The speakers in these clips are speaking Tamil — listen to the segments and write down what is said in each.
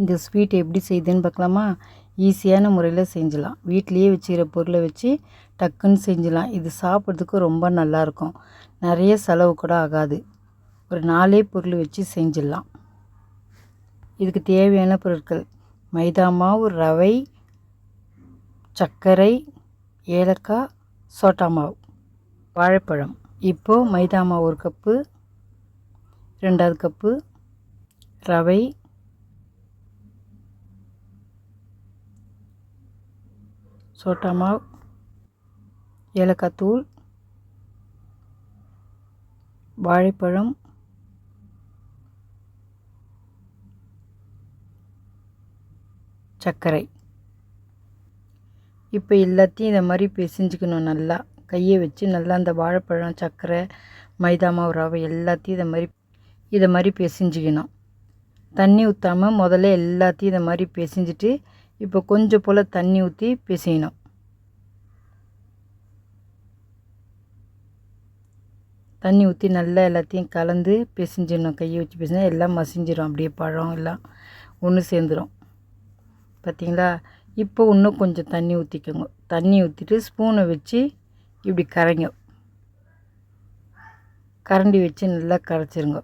இந்த ஸ்வீட் எப்படி செய்யுதுன்னு பார்க்கலாமா? ஈஸியான முறையில் செஞ்சிடலாம் வீட்லேயே வச்சுக்கிற பொருளை வச்சு டக்குன்னு செஞ்சிடலாம் இது சாப்பிட்றதுக்கு ரொம்ப நல்லாயிருக்கும். நிறைய செலவு கூட ஆகாது. ஒரு நாலே பொருள் வச்சு செஞ்சிடலாம் இதுக்கு தேவையான பொருட்கள். மைதா மாவு ரவை சர்க்கரை ஏலக்காய் சோட்டா மாவு வாழைப்பழம். இப்போது மைதா மாவு ஒரு கப்பு ரெண்டாவது கப்பு ரவை சோட்டா மாவு ஏலக்காய் தூள் வாழைப்பழம் சர்க்கரை. இப்போ எல்லாத்தையும் இதை மாதிரி பிசைஞ்சுக்கணும் நல்லா. கையை வச்சு நல்லா அந்த வாழைப்பழம் சர்க்கரை மைதா மாவு ரவை எல்லாத்தையும் இதை மாதிரி இதை மாதிரி பிசைஞ்சிக்கணும். தண்ணி ஊற்றாமல் முதல்ல எல்லாத்தையும் இதை மாதிரி பிசைஞ்சிட்டு இப்போ கொஞ்சம் போல் தண்ணி ஊற்றி பிசையணும். தண்ணி ஊற்றி நல்லா எல்லாத்தையும் கலந்து பிசைஞ்சிடணும். கையை வச்சு பிசைஞ்சா எல்லாம் மசிஞ்சிடும் அப்படியே பழம் எல்லாம் ஒன்று சேர்ந்துடும் பார்த்தீங்களா இப்போ இன்னும் கொஞ்சம் தண்ணி ஊற்றிக்கோங்க தண்ணி ஊற்றிட்டு ஸ்பூனை வச்சு இப்படி கரைங்க. கரண்டி வச்சு நல்லா கரைச்சிருங்க.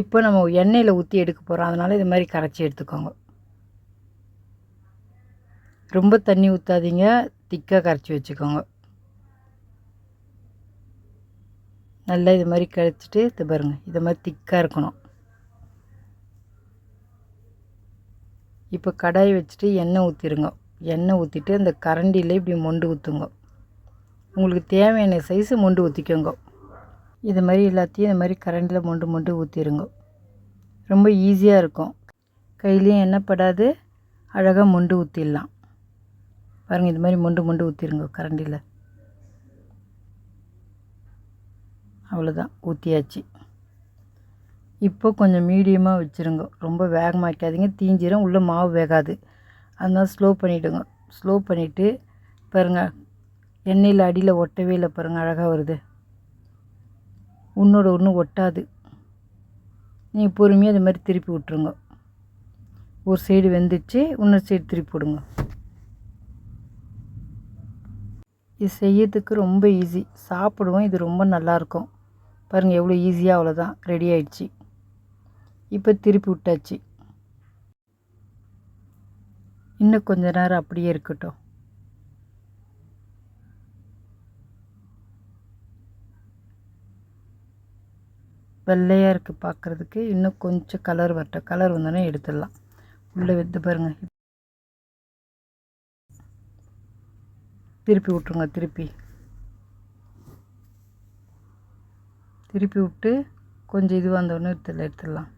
இப்போ நம்ம எண்ணெயில் ஊற்றி எடுக்க போகிறோம் அதனால் இது மாதிரி கரைச்சி எடுத்துக்கோங்க. ரொம்ப தண்ணி ஊற்றாதீங்க திக்காக கரைச்சி வச்சுக்கோங்க. நல்லா இது மாதிரி கரைச்சிட்டு இது பாருங்கள் இது மாதிரி திக்காக இருக்கணும். இப்போ கடாய் வச்சுட்டு எண்ணெய் ஊற்றிடுங்க எண்ணெய் ஊற்றிட்டு அந்த கரண்டியில் இப்படி மொண்டு ஊற்றுங்க உங்களுக்கு தேவையான சைஸு மொண்டு ஊற்றிக்கோங்க இது மாதிரி எல்லாத்தையும் இந்த மாதிரி கரண்டியில் மொண்டு மொண்டு ஊற்றிடுங்க ரொம்ப ஈஸியாக இருக்கும். கையிலையும் எண்ணெய் படாது. அழகாக மொண்டு ஊற்றிடலாம் பாருங்கள் இது மாதிரி மொண்டு மொண்டு ஊற்றிடுங்க கரண்டியில். அவ்வளோதான் ஊற்றியாச்சு இப்போ கொஞ்சம் மீடியமாக வச்சுருங்க. ரொம்ப வேகமாக வைக்காதீங்க. தீஞ்சிரும் உள்ளே மாவு வேகாது. அதனால் ஸ்லோ பண்ணிவிடுங்க ஸ்லோ பண்ணிவிட்டு பாருங்கள் எண்ணெயில் அடியில் ஒட்டவே இல்லை பாருங்கள் அழகாக வருது. உன்னோட ஒன்று ஒட்டாது. நீங்கள் பொறுமையாக இது மாதிரி திருப்பி விட்ருங்க ஒரு சைடு வெந்துச்சு இன்னொரு சைடு திருப்பி விடுங்க இது செய்யறதுக்கு ரொம்ப ஈஸி சாப்பிடுவோம் இது ரொம்ப நல்லாயிருக்கும் பாருங்கள் எவ்வளோ ஈஸியாக அவ்வளோதான் ரெடி ஆயிடுச்சு. இப்போ திருப்பி விட்டாச்சு. இன்னும் கொஞ்ச நேரம் அப்படியே இருக்கட்டும். வெள்ளையாக இருக்குது பார்க்குறதுக்கு இன்னும் கொஞ்சம் கலர் வரட்டும். கலர் வந்தோடனே எடுத்துடலாம். உள்ளே வெந்து பாருங்கள் திருப்பி விட்ருங்க திருப்பி. திருப்பி விட்டு கொஞ்சம் இது வந்தோடனே எடுத்துல எடுத்துடலாம்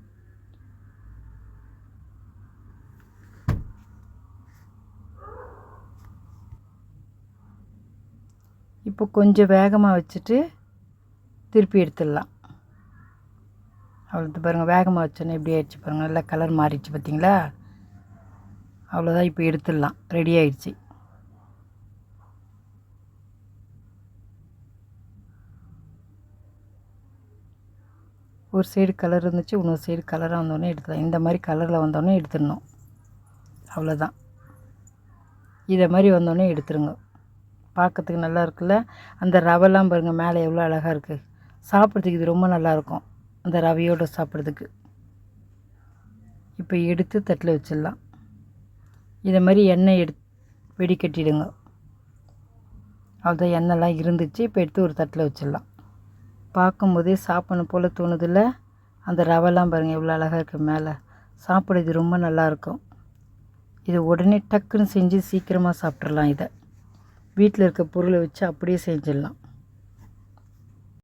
இப்போ கொஞ்சம் வேகமாக வச்சுட்டு திருப்பி எடுத்துடலாம். அவ்வளோது பாருங்கள் வேகமாக வச்சோன்னே எப்படி ஆயிடுச்சு பாருங்கள் நல்லா கலர் மாறிடுச்சு பார்த்தீங்களா? அவ்வளோதான் இப்போ எடுத்துடலாம் ரெடி ஆயிடுச்சு. ஒரு சைடு கலர் இருந்துச்சு இன்னொரு சைடு கலராக வந்தோடனே எடுத்துடலாம் இந்த மாதிரி கலரில் வந்தோடனே எடுத்துடணும். அவ்வளோதான் இதை மாதிரி வந்தோடனே எடுத்துருங்க. பார்க்கறதுக்கு நல்லா இருக்குல்ல? அந்த ரவைலாம் பாருங்கள் மேலே எவ்வளோ அழகாக இருக்குது சாப்பிட்றதுக்கு இது ரொம்ப நல்லாயிருக்கும் அந்த ரவையோடு சாப்பிட்றதுக்கு. இப்போ எடுத்து தட்டில் வச்சிடலாம். இதை மாதிரி எண்ணெய் எடு வெடிக்கட்டிடுங்க. அவ்வளோதான் எண்ணெய்லாம் இருந்துச்சு. இப்போ எடுத்து ஒரு தட்டில் வச்சிடலாம். பார்க்கும்போதே சாப்பிடணும் போல் தோணுதில்ல? அந்த ரவைலாம் பாருங்கள் எவ்வளோ அழகாக இருக்குது மேலே. சாப்பிட இது ரொம்ப நல்லாயிருக்கும். இது உடனே டக்குன்னு செஞ்சு சீக்கிரமாக சாப்பிட்றலாம் இதை. வீட்டில் இருக்க பொருளை வச்சு அப்படியே செஞ்சிடலாம்.